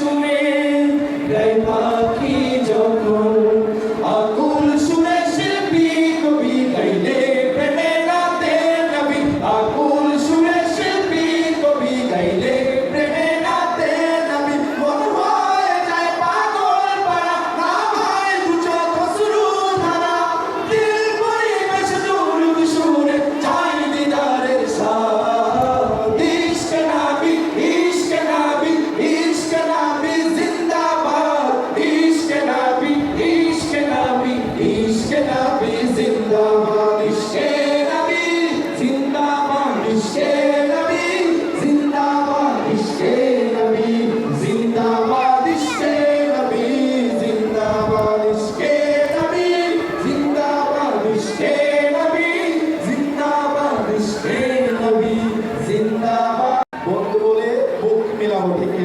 চুমে গাই পাখি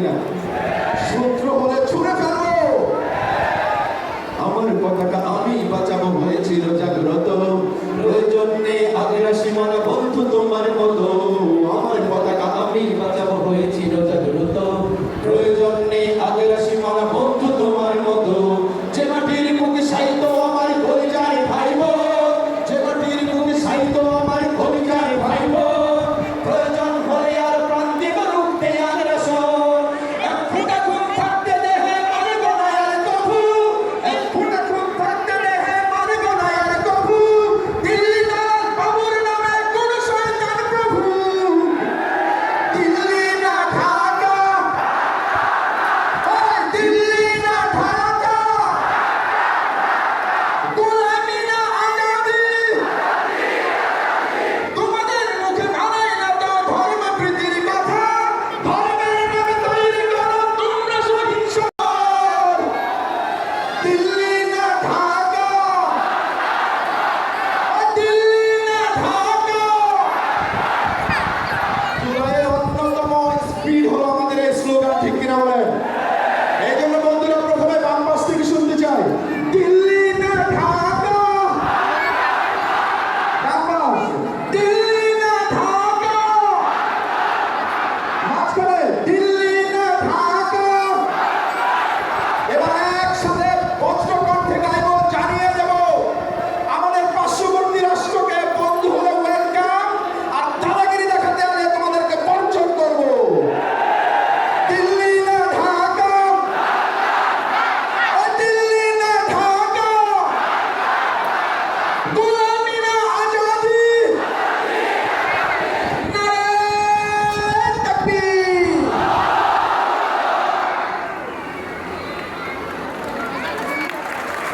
কিনা শত্রু হলে ছুড়ে ফেলব। আমার কথাটা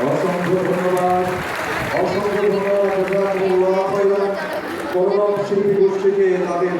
অসংখ্য ধন্যবাদ। অসংখ্য ধন্যবাদ শিল্পী গোষ্ঠীকে তাদের